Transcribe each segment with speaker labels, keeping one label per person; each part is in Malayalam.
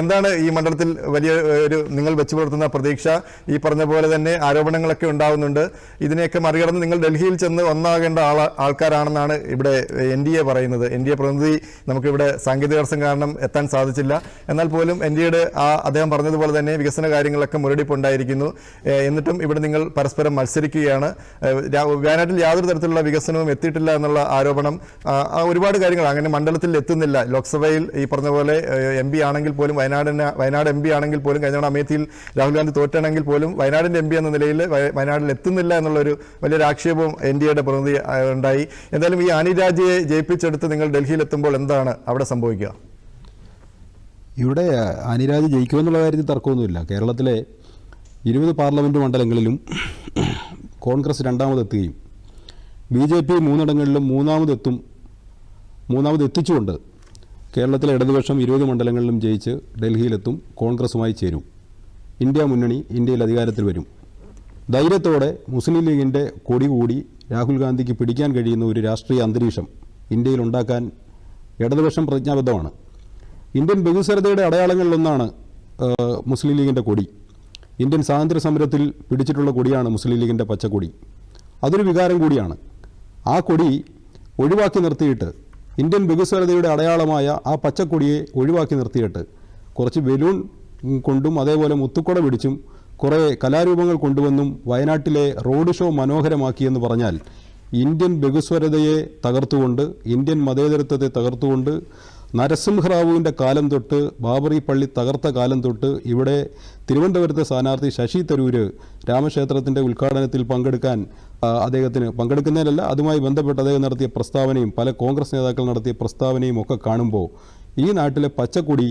Speaker 1: എന്താണ് ഈ മണ്ഡലത്തിൽ വലിയ ഒരു നിങ്ങൾ വെച്ചു പുലർത്തുന്ന പ്രതീക്ഷ? ഈ പറഞ്ഞ പോലെ തന്നെ ആരോപണങ്ങളൊക്കെ ഉണ്ടാവുന്നുണ്ട്. ഇതിനെയൊക്കെ മറികടന്ന് നിങ്ങൾ ഡൽഹിയിൽ ചെന്ന് ഒന്നാകേണ്ട ആൾ ആൾക്കാരാണെന്നാണ് ഇവിടെ എൻ ഡി എ പറയുന്നത്. എൻ ഡി എ പ്രതിനിധി നമുക്കിവിടെ സാങ്കേതിക തടസ്സം കാരണം എത്താൻ സാധിച്ചില്ല. എന്നാൽ പോലും എൻ ഡി എയുടെ ആ അദ്ദേഹം പറഞ്ഞതുപോലെ തന്നെ വികസന കാര്യങ്ങളൊക്കെ മുരടിപ്പുണ്ടായിരിക്കുന്നു. എന്നിട്ടും ഇവിടെ നിങ്ങൾ പരസ്പരം മത്സരിക്കുകയാണ്. വയനാട്ടിൽ യാതൊരു തരത്തിലുള്ള വികസനവും എത്തിയിട്ടില്ല എന്നുള്ള ആരോപണം ഒരുപാട് കാര്യങ്ങൾ അങ്ങനെ മണ്ഡലത്തിൽ എത്തുന്നില്ല. ലോക്സഭയിൽ ഈ പറഞ്ഞ പോലെ എം പി ആണെങ്കിൽ പോലും വയനാടിന് വയനാട് എം പി ആണെങ്കിൽ പോലും കഴിഞ്ഞ തവണ അമേത്തിയിൽ രാഹുൽ ഗാന്ധി തോറ്റാണെങ്കിൽ പോലും വയനാടിന്റെ എം പി എന്ന നിലയിൽ വയനാടിൽ എത്തുന്നില്ല എന്നുള്ളൊരു വലിയൊരു ആക്ഷേപവും എൻ ഡി എയുടെ പ്രതിനിധി ഉണ്ടായി. എന്തായാലും ഈ ആനിരാജയെ ജയിപ്പിച്ചെടുത്ത് നിങ്ങൾ ഡൽഹിയിൽ എത്തുമ്പോൾ എന്താണ് അവിടെ സംഭവിക്കുക?
Speaker 2: ഇവിടെ അനിരാജ് ജയിക്കുമെന്നുള്ള കാര്യത്തിൽ തർക്കമൊന്നുമില്ല. കേരളത്തിലെ ഇരുപത് പാർലമെന്റ് മണ്ഡലങ്ങളിലും കോൺഗ്രസ് രണ്ടാമതെത്തുകയും ബി ജെ പി മൂന്നിടങ്ങളിലും മൂന്നാമതെത്തും മൂന്നാമത് എത്തിച്ചുകൊണ്ട് കേരളത്തിലെ ഇടതുപക്ഷം ഇരുപത് മണ്ഡലങ്ങളിലും ജയിച്ച് ഡൽഹിയിലെത്തും കോൺഗ്രസുമായി ചേരും. ഇന്ത്യ മുന്നണി ഇന്ത്യയിൽ അധികാരത്തിൽ വരും. ധൈര്യത്തോടെ മുസ്ലിം ലീഗിന്റെ കൊടി കൂടി രാഹുൽ ഗാന്ധിക്ക് പിടിക്കാൻ കഴിയുന്ന ഒരു രാഷ്ട്രീയ അന്തരീക്ഷം ഇന്ത്യയിൽ ഉണ്ടാക്കാൻ ഇടതുപക്ഷം പ്രതിജ്ഞാബദ്ധമാണ്. ഇന്ത്യൻ ബഹുസ്വരതയുടെ അടയാളങ്ങളിലൊന്നാണ് മുസ്ലിം ലീഗിന്റെ കൊടി. ഇന്ത്യൻ സ്വാതന്ത്ര്യ സമരത്തിൽ പിടിച്ചിട്ടുള്ള കൊടിയാണ് മുസ്ലിം ലീഗിന്റെ പച്ചക്കൊടി. അതൊരു വികാരം കൂടിയാണ്. ആ കൊടി ഒഴിവാക്കി നിർത്തിയിട്ട് ഇന്ത്യൻ ബഹുസ്വരതയുടെ അടയാളമായ ആ പച്ചക്കൊടിയെ ഒഴിവാക്കി നിർത്തിയിട്ട് കുറച്ച് ബലൂൺ കൊണ്ടും അതേപോലെ മുത്തുക്കുട പിടിച്ചും കുറേ കലാരൂപങ്ങൾ കൊണ്ടുവന്നും വയനാട്ടിലെ റോഡ് ഷോ മനോഹരമാക്കിയെന്ന് പറഞ്ഞാൽ ഇന്ത്യൻ ബഹുസ്വരതയെ തകർത്തുകൊണ്ട് ഇന്ത്യൻ മതേതരത്വത്തെ തകർത്തുകൊണ്ട് നരസിംഹറാവുവിന്റെ കാലം തൊട്ട് ബാബറി പള്ളി തകർത്ത കാലം തൊട്ട് ഇവിടെ തിരുവനന്തപുരത്തെ സ്ഥാനാർത്ഥി ശശി തരൂര് രാമക്ഷേത്രത്തിന്റെ ഉദ്ഘാടനത്തിൽ പങ്കെടുക്കാൻ അദ്ദേഹത്തിന് പങ്കെടുക്കുന്നതിനല്ല അതുമായി ബന്ധപ്പെട്ട് അദ്ദേഹം നടത്തിയ പ്രസ്താവനയും പല കോൺഗ്രസ് നേതാക്കൾ നടത്തിയ പ്രസ്താവനയും ഒക്കെ കാണുമ്പോൾ ഈ നാട്ടിലെ പച്ചക്കൊടി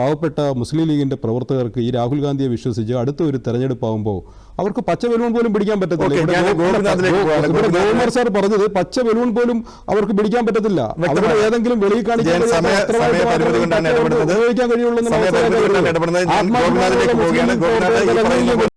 Speaker 2: പാവപ്പെട്ട മുസ്ലിം ലീഗിന്റെ പ്രവർത്തകർക്ക് ഈ രാഹുൽ ഗാന്ധിയെ വിശ്വസിച്ച് അടുത്ത ഒരു തെരഞ്ഞെടുപ്പാകുമ്പോൾ അവർക്ക് പച്ച ബലൂൺ പോലും പിടിക്കാൻ പറ്റത്തില്ല.
Speaker 1: ഓക്കേ,
Speaker 2: ഇവിടെ
Speaker 1: ഞാൻ
Speaker 2: ഗോ-
Speaker 1: ഗോപിനാഥിലേക്ക്
Speaker 2: ഗോ-
Speaker 1: പോവാണ്.
Speaker 2: ഇവിടെ
Speaker 1: ഗോപിനാഥ്
Speaker 2: ഗോകുമാർ സാർ പറഞ്ഞത് പച്ച ബലൂൺ പോലും അവർക്ക് പിടിക്കാൻ പറ്റത്തില്ല. അവരുടെ ഏതെങ്കിലും വെളിയിൽ കാണിക്കാൻ കഴിയുള്ളൂ